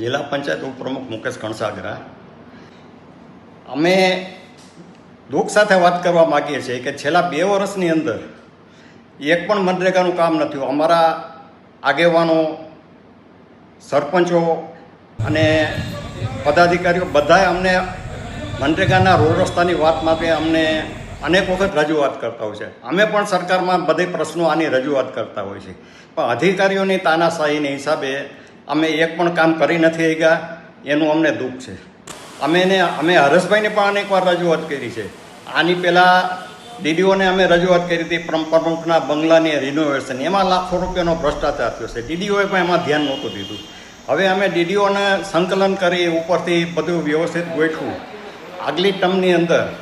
જિલ્લા પંચાયત ઉપપ્રમુખ મુકેશ કણસાગરા, અમે દુઃખ સાથે વાત કરવા માગીએ છીએ કે છેલ્લા બે વર્ષની અંદર એક પણ મનરેગાનું કામ નથી અમારા આગેવાનો, સરપંચો અને પદાધિકારીઓ બધાએ અમને મનરેગાના રોડ રસ્તાની વાત માટે અમને અનેક વખત રજૂઆત કરતા હોય છે. અમે પણ સરકારમાં બધે પ્રશ્નો આની રજૂઆત કરતા હોય છે. પણ અધિકારીઓની તાનાશાહીને હિસાબે અમે એક પણ કામ કરી નથી ગયા એનું અમને દુઃખ છે. અમે એને, અમે હરેશભાઈને પણ અનેકવાર રજૂઆત કરી છે. આની પહેલાં ડીડીઓને અમે રજૂઆત કરી હતી પ્રમ- પ્રમુખના બંગલાની રિનોવેશન એમાં લાખો રૂપિયાનો ભ્રષ્ટાચાર થયો છે. ડીડીઓએ પણ એમાં ધ્યાન નહોતું દીધું. હવે અમે ડીડીઓને સંકલન કરી ઉપરથી બધું વ્યવસ્થિત ગોઠવું આગલી ટર્મની અંદર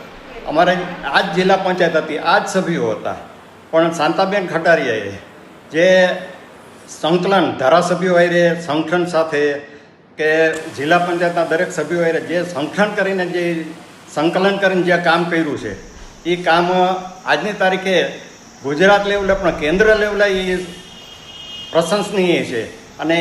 અમારે આ જ જિલ્લા પંચાયત હતી આ જ સભ્યો હતા. પણ શાંતાબેન ખટારિયાએ જે સંકલન ધારાસભ્યો વાયરે સંગઠન સાથે કે જિલ્લા પંચાયતના દરેક સભ્યો હારે જે સંગઠન કરીને જે સંકલન કરીને જે કામ કર્યું છે, એ કામ આજની તારીખે ગુજરાત લેવલે પણ કેન્દ્ર લેવલે એ પ્રશંસનીય છે. અને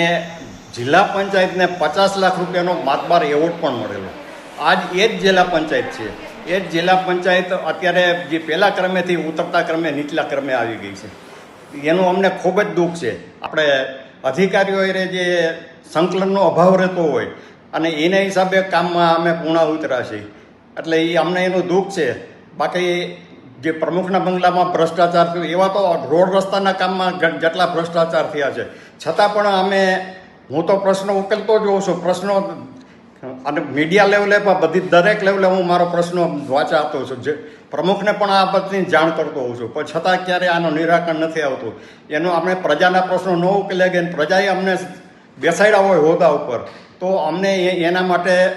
જિલ્લા પંચાયતને પચાસ લાખ રૂપિયાનો માતબાર એવોર્ડ પણ મળેલો. આજ એ જ જિલ્લા પંચાયત છે. એ જ જિલ્લા પંચાયત અત્યારે જે પહેલા ક્રમેથી ઉતરતા ક્રમે નીચલા ક્રમે આવી ગઈ છે. એનું અમને ખૂબ જ દુઃખ છે. આપણે અધિકારીઓએ જે સંકલનનો અભાવ રહેતો હોય અને એના હિસાબે કામમાં અમે પૂર્ણા ઉતરા છીએ. એટલે એ અમને એનું દુઃખ છે. બાકી જે પ્રમુખના બંગલામાં ભ્રષ્ટાચાર થયો, એવા તો રોડ રસ્તાના કામમાં જેટલા ભ્રષ્ટાચાર થયા છે. છતાં પણ અમે, હું તો પ્રશ્નો ઉકેલતો જ હોઉં છું, પ્રશ્નો અને મીડિયા લેવલે પણ બધી દરેક લેવલે હું મારો પ્રશ્ન વાંચાતો આપતો છું. જે પ્રમુખને પણ આ બધી જાણ કરતો હોઉં છું. પણ છતાં ક્યારેય આનો નિરાકરણ નથી આવતું. એનો આપણે પ્રજાના પ્રશ્નો ન ઉકેલે ગયા પ્રજાએ અમને બેસાડ્યા હોય હોદ્દા ઉપર, તો અમને એના માટે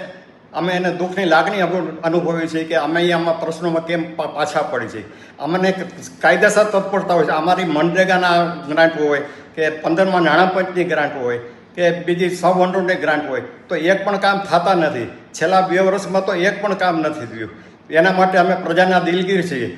અમે એને દુઃખની લાગણી અનુ- અનુભવી છે કે અમે આમાં પ્રશ્નોમાં કેમ પાછા પડી છે અમને કાયદેસર તત્પરતા હોય છે. અમારી મનરેગાના ગ્રાન્ટ હોય કે પંદરમાં નાણાં પંચની ગ્રાન્ટ હોય કે બીજી સૌ વનરોડની ગ્રાન્ટ હોય, તો એક પણ કામ થતા નથી. છેલ્લા બે વર્ષમાં તો એક પણ કામ નથી થયું. એના માટે અમે પ્રજાના દિલગીર છીએ.